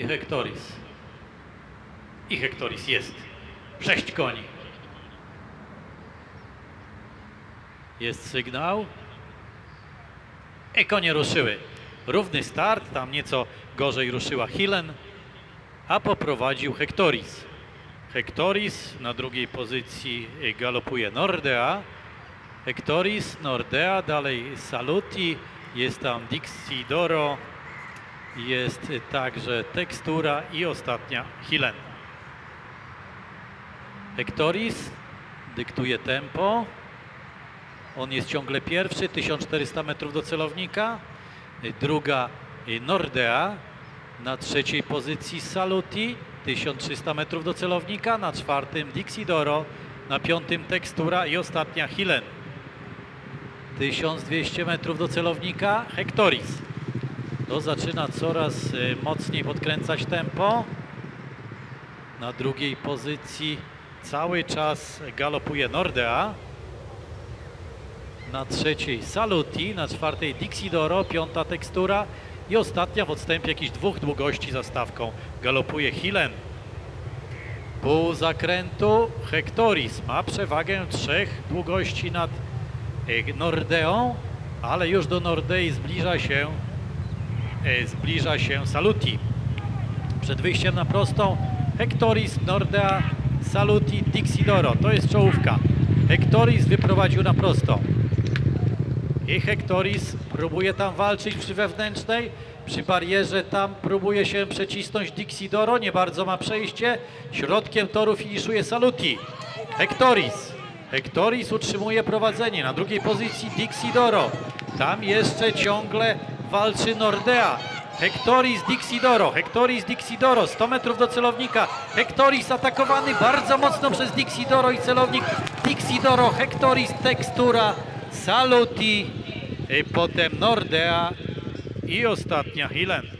i Hektoris. I Hektoris jest. Sześć koni. Jest sygnał. I konie ruszyły. Równy start, tam nieco gorzej ruszyła Hilen, a poprowadził Hektoris. Hektoris na drugiej pozycji galopuje Nordea. Hektoris, Nordea, dalej Saluti, jest tam Dixidoro, jest także Tekstura i ostatnia Hilen. Hektoris dyktuje tempo. On jest ciągle pierwszy, 1400 metrów do celownika. Druga Nordea, na trzeciej pozycji Saluti, 1300 metrów do celownika. Na czwartym Dixidoro, na piątym Tekstura i ostatnia Hilen. 1200 metrów do celownika Hektoris. To zaczyna coraz y, mocniej podkręcać tempo. Na drugiej pozycji cały czas galopuje Nordea. Na trzeciej Saluti, na czwartej Dixidoro, piąta tekstura i ostatnia w odstępie jakichś dwóch długości za stawką galopuje Hilen. Pół zakrętu Hektoris ma przewagę trzech długości nad y, Nordeą, ale już do Nordei zbliża się zbliża się Saluti. Przed wyjściem na prostą Hektoris, Nordea, Saluti, Dixidoro. To jest czołówka. Hektoris wyprowadził na prostą. I Hektoris próbuje tam walczyć przy wewnętrznej. Przy barierze tam próbuje się przecisnąć Dixidoro. Nie bardzo ma przejście. Środkiem toru finiszuje Saluti. Hektoris. Hektoris utrzymuje prowadzenie. Na drugiej pozycji Dixidoro. Tam jeszcze ciągle walczy Nordea. Hektoris Dixidoro, Hektoris Dixidoro, 100 metrów do celownika. Hektoris atakowany bardzo mocno przez Dixidoro i celownik Dixidoro, Hektoris, tekstura, Saluti, y, potem Nordea i ostatnia Hilen.